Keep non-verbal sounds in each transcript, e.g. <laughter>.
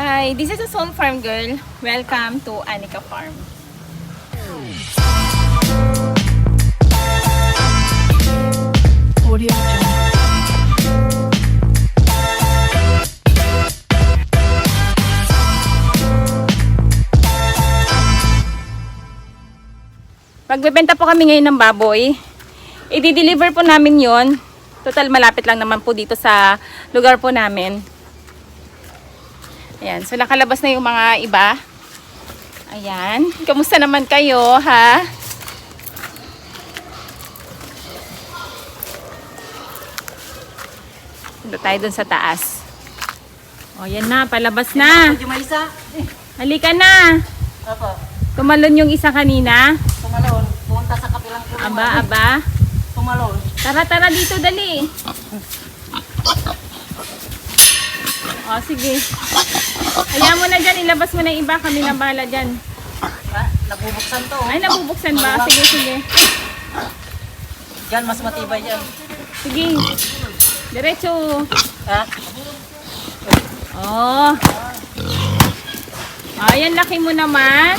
Hi, this is a Soul Farm Girl. Welcome to Anika Farm. Audio Jungle. Pagbebenta po kami ngayon ng baboy, i-deliver po namin yon. Total malapit lang naman po dito sa lugar po namin. Ayan, so nakalabas na yung mga iba. Ayan, kamusta naman kayo ha? Punta tayo dun sa taas. O, yan na, palabas na. Halika na. Tumalon yung isa kanina. Tumalon. Pumunta sa kapilang puno. Aba, aba. Tumalon. Tara, tara dito, dali. <laughs> O, sige. Kaya mo na dyan, ilabas mo na iba. Kami na bahala dyan. Ha? Nabubuksan to. Ay, nabubuksan ba? Sige, sige. Yan, mas matibay yan. Sige. Diretso. Ha? Oh. Ayan, laki mo naman.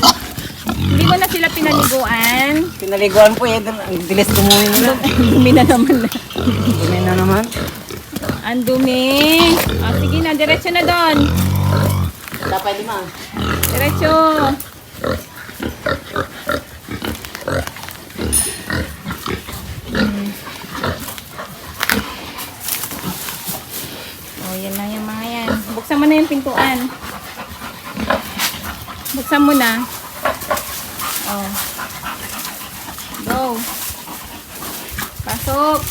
Hindi mo na sila pinaliguan. Pinaliguan po eh. Ang dilis tumuhin nila. <laughs> Dumi na naman na. Dumi na naman. Ang dumi. O, sige na, diretso na doon. Dapat lima. Diretso. Oh, yan lang yung mga yan. Buksan mo na yung pintuan. Buksan mo na. Oh. Go. Pasok.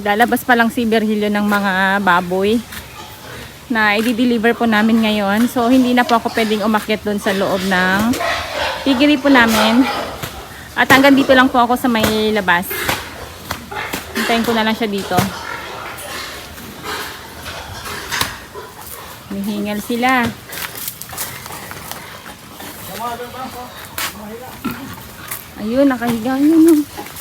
Naglalabas pa lang si Virgilio ng mga baboy na i-deliver po namin ngayon. So, hindi na po ako pwedeng umakyat doon sa loob ng piggery po namin. At hanggang dito lang po ako sa may labas. Hintayin ko na lang siya dito. Mihingal sila. Ayun, nakahiga yun. oh.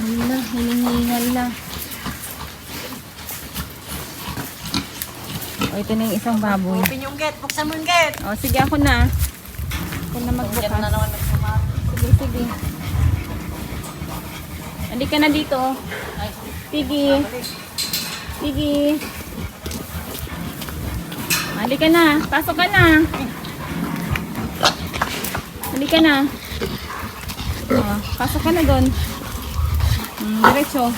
Ayun na, hinihingal na. O, ito na yung isang baboy. Open yung gate. Buksan mo yung gate. O, sige ako na. Ako na Yan na magbukas. naman nagsumat. Sige, sige. Halika na dito. Ay, Sige. Sige. Halika na. Pasok ka na. Halika na. O, pasok ka na doon. Diretso.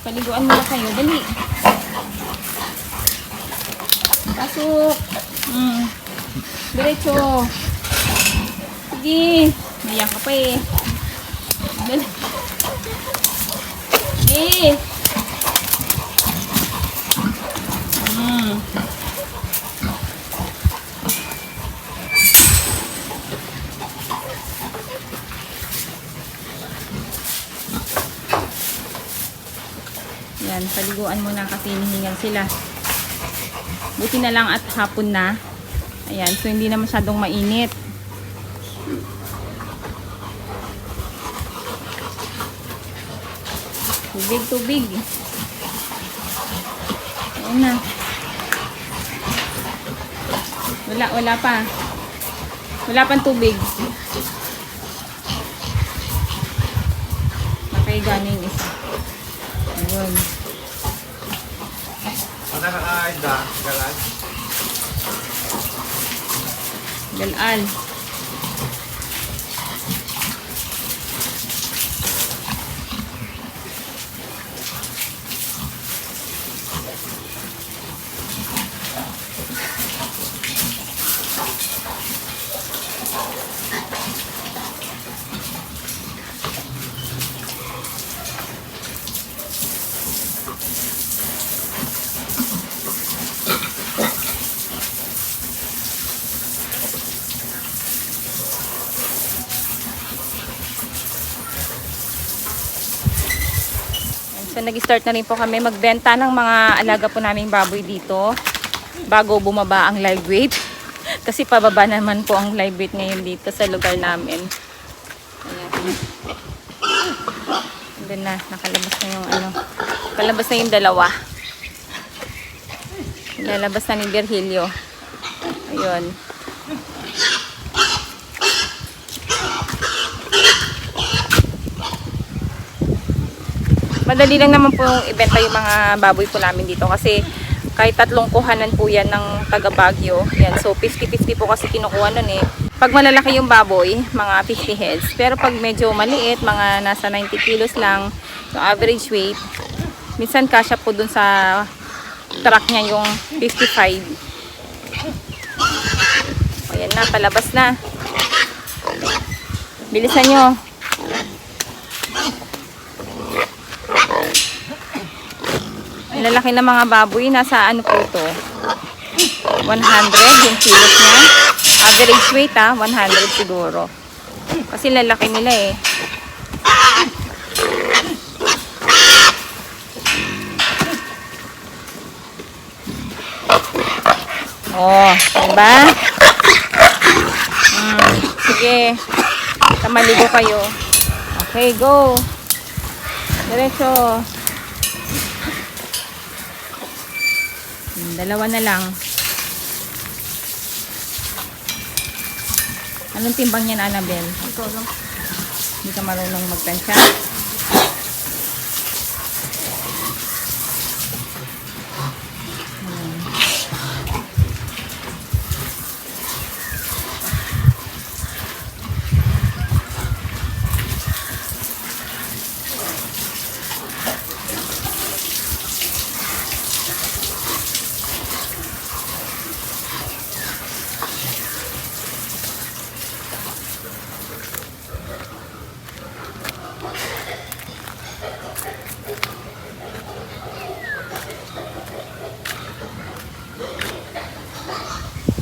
Paliguan mo na kayo. Dali. Pasok. Hmm. Diretso. Sige. Naiyak ka pa eh. Dali. Sige. Yan, paliguan mo na kasi hinihingal sila. Buti na lang at hapon na. Ayan, so hindi na masyadong mainit. Tubig, tubig. Ayan na. Wala, wala pa. Wala pang tubig. Nakaiga na yung isa. Ayun. Nakakaida, galan. Galal. Nag-start na rin po kami magbenta ng mga alaga po naming baboy dito bago bumaba ang live weight. <laughs> Kasi pababa naman po ang live weight ngayon dito sa lugar namin. Ayan. Na, nakalabas na yung ano. Palabas na yung dalawa. Lalabas na ni Virgilio. Ayun. Madali lang naman po ibenta yung mga baboy po namin dito kasi kahit tatlong kuhanan po yan ng taga Baguio. Yan, so 50-50 po kasi kinukuha nun eh. Pag malalaki yung baboy, mga 50 heads. Pero pag medyo maliit, mga nasa 90 kilos lang, yung average weight, minsan kasya po dun sa truck niya yung 55. Ayan na, palabas na. Bilisan nyo. Lalaki ng mga baboy, nasa ano po ito? 100 yung kilos niya. Average weight ah, 100 siguro. Kasi lalaki nila eh. Oh, diba? Mm, sige. Tamaligo kayo. Okay, go. Diretso. Dalawa na lang. Anong timbang niyan, Annabelle? Ito lang. Hindi ka marunong magtansya?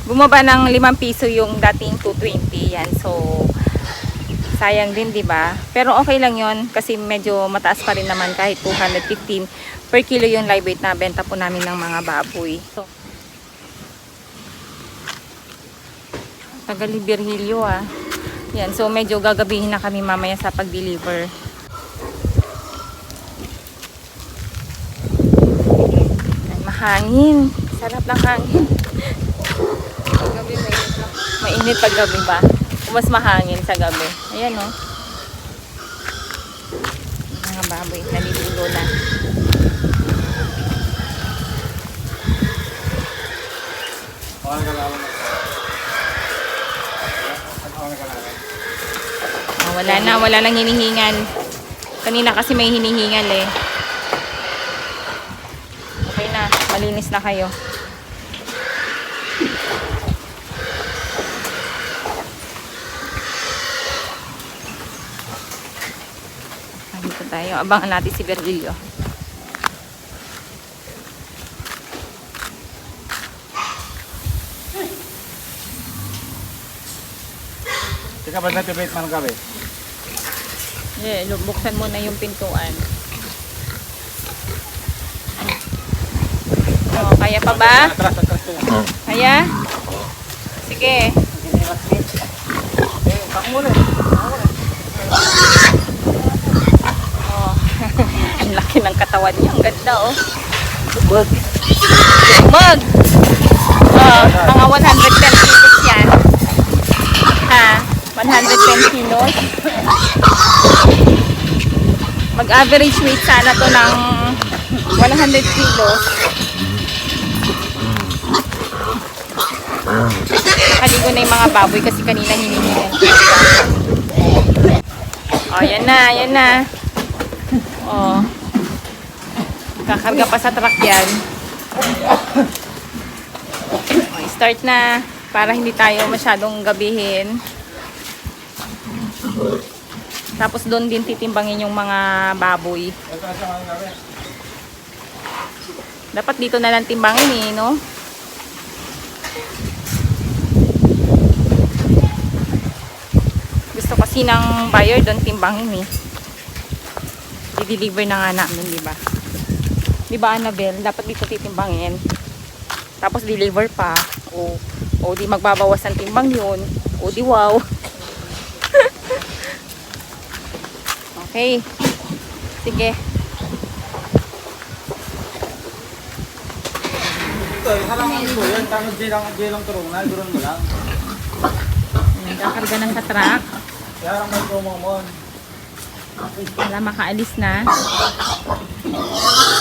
Bumaba ng 5 piso yung dating 220 yan. So, sayang din, di ba? Pero okay lang yon kasi medyo mataas pa rin naman kahit 215 per kilo yung live weight na benta po namin ng mga baboy. So, tagal ni Virgilio ah. Yan, so medyo gagabihin na kami mamaya sa pag-deliver. Mahangin. Sarap ng hangin. Mainit pag gabi ba? Mas mahangin sa gabi. Ayan oh. Mga baboy, naliligo na. Oh, wala na, wala nang hinihingal. Kanina kasi may hinihingal eh. Okay na, malinis na kayo. Ah, Dito tayo. Abangan natin si Virgilio. Teka, ba't natipit man kami? Yeah, buksan mo na yung pintuan. Oh, kaya pa ba? Atras, atras to. Kaya? Sige. Eh, pak muna. Oh. Ang laki ng katawan niya. Ang ganda, oh. Bug. Mag! Oh, mga 110 kilos yan. Ha? 110 kilos. Mag-average weight sana to ng 100 kilos. Nakaligo na yung mga baboy kasi kanina hinihingan. Oh, yan na, yan na. Oh. Kakarga pa sa truck yan. Start na para hindi tayo masyadong gabihin. Tapos doon din titimbangin yung mga baboy. Dapat dito na lang timbangin eh, no? Gusto kasi ng buyer doon timbangin eh. I-deliver na nga namin, di ba? Di ba, Annabelle? Dapat dito titimbangin. Tapos deliver pa. O, O di magbabawas ng timbang yun. O di wow. <laughs> okay. Sige. Ito, halangan mo yan. Tanong di lang, di lang turong na. Duron mo lang. Nagkakarga ng sa truck. Kaya lang may promo mo. Para makaalis na.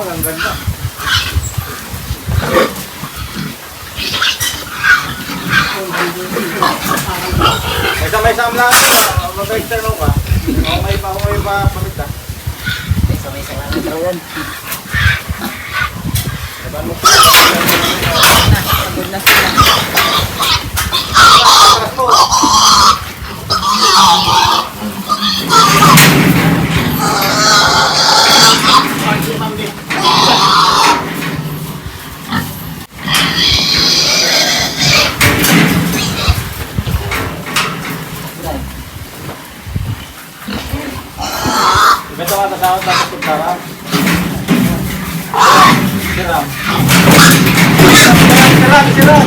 Manao, ang ganda. May sa may sam lang. Mag-extern mo ka. O may pa, may pa, pamit ka. Isa-isa lang ang tawag. Na, pagod na sila. Betul ada tahun tak sekarang. Siram. Siram, siram.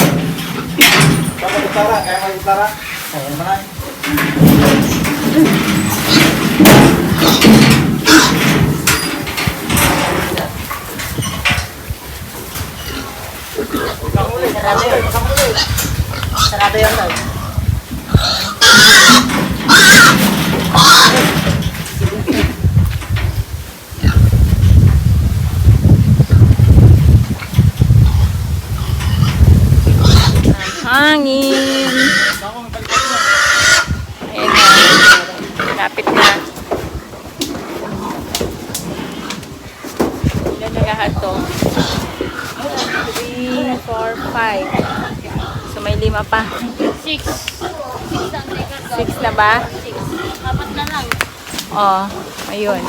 Kamu utara, kayak mau utara. Oh, mana? Sarado yun daw. Hangin. Ayan na. Lapit na. Ilan na lahat to? 3, 4, 5. So may lima pa. Six. Six ang teka. 6 na ba? Six. Apat na lang. Oh, ayun.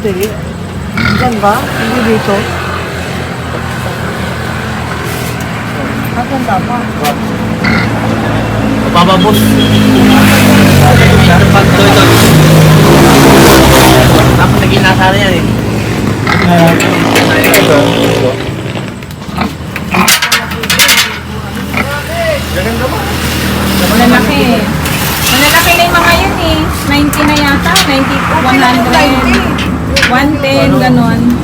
Hindi? Diyan ba? Hindi dito? Saan dapat? Bababos. Dapat to ito. Tapos naging nasa na yan eh. Malalaki. Malalaki na yung mga yun eh. 90 na yata. 90, 100. 110, ganon.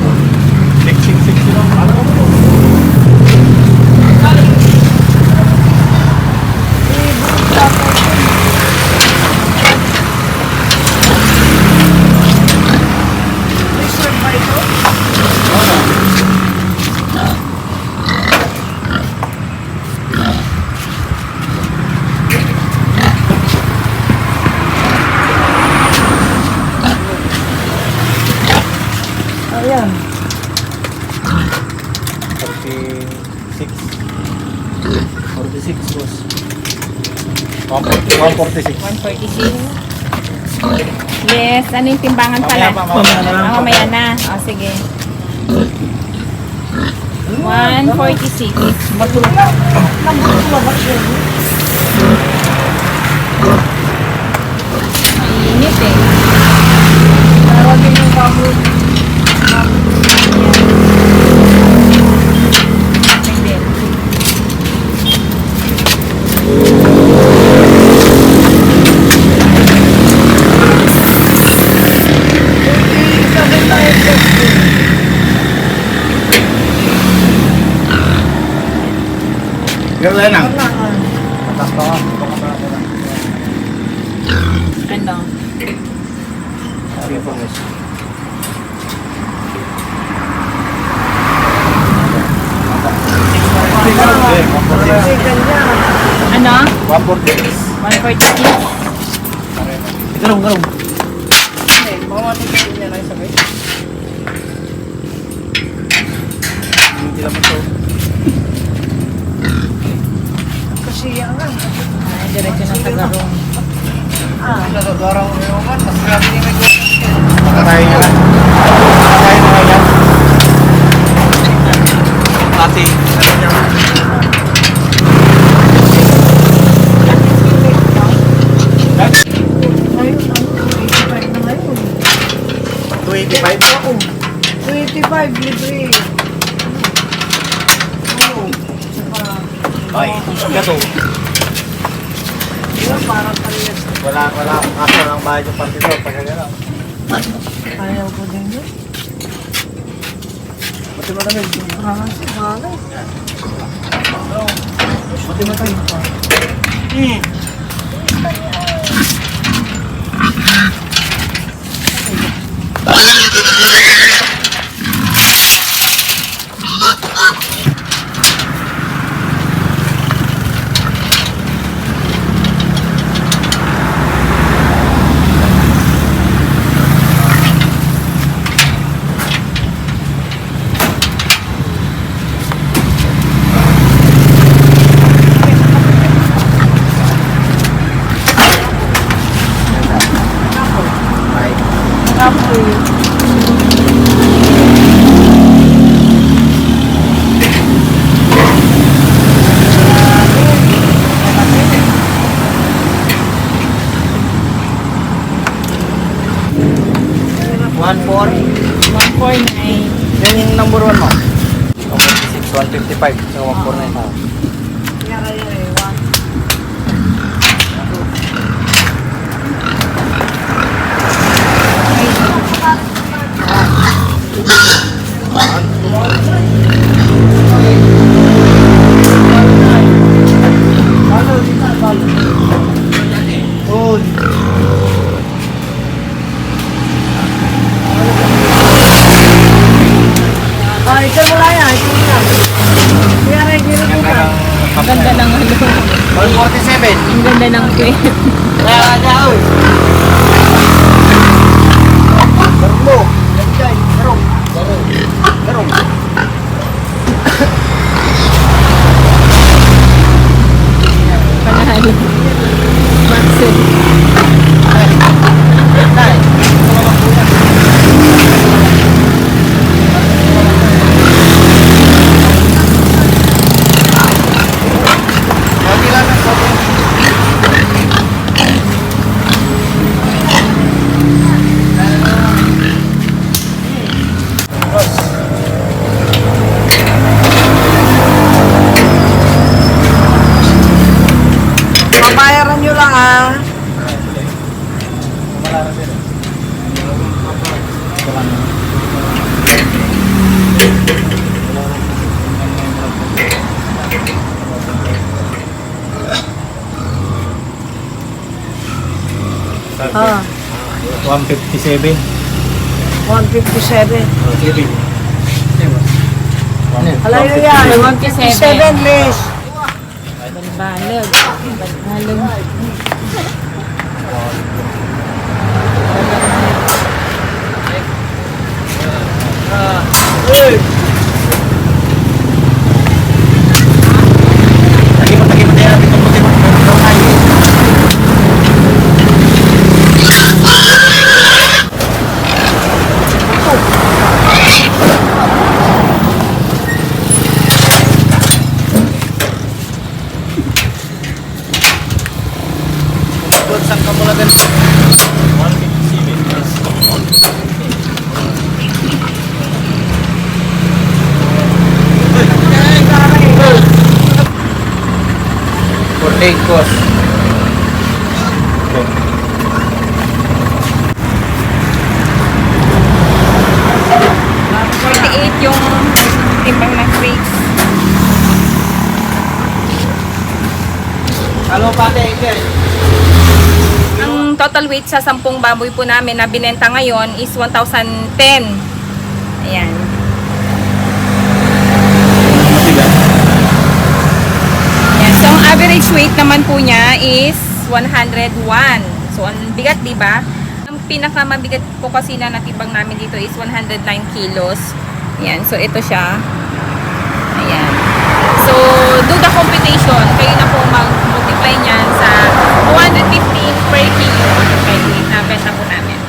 Ayan. 46. 46 boss. 146. 146. Yes, ano yung timbangan pala? Mamaya na. Ah, mamaya na. O, sige. 146. Matulog na. Init eh. Tawagin yung baboy. Hindi. Gano'n lang. Ano? Ano? 146. 146. Garong, garong. Eh, mamatin ka niya na isabay. Hindi naman to. Kasi yan nga. Ay, diretso na. Ah, nagagarang mo yung man. Mas grabe ni may. Makakain niya lang. Makakain na yan. Ate, niya? Ngayon, 85 na ngayon. 285. Oo. 25 libre. Oo. Saka, Ay, gato. yun, parang parehas. Wala, wala kaso ng bahay yung partido. Pagka gano'n. Ayaw ko din yun. Mati mo namin. Ah, sabagay. Mati mo tayo. 拜。Ah, 157. 157. Alam nyo 157. yan, 157 less. Balog. Balog. Lagi mo, lagi mo tayo natin itong puti mo. Ito tayo. Saan ka mula din? 157. Cortecos. Forty-eight yung timbang ng grapes. Ano pate, Angel? Total weight sa 10 baboy po namin na binenta ngayon is 1,010. Ayan. Ayan. So, ang average weight naman po niya is 101. So, ang bigat, di ba? Ang pinakamabigat po kasi na natibang namin dito is 109 kilos. Ayan. So, ito siya. Ayan. So, do the computation. Kayo na po per kilo. Okay, nabenta po namin.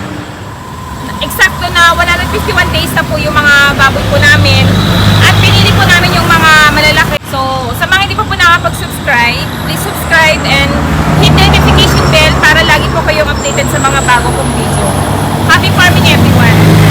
Eksakto na 151 days na po yung mga baboy po namin. At pinili po namin yung mga malalaki. So, sa mga hindi pa po, po nakapag-subscribe, please subscribe and hit the notification bell para lagi po kayong updated sa mga bago kong video. Happy farming everyone!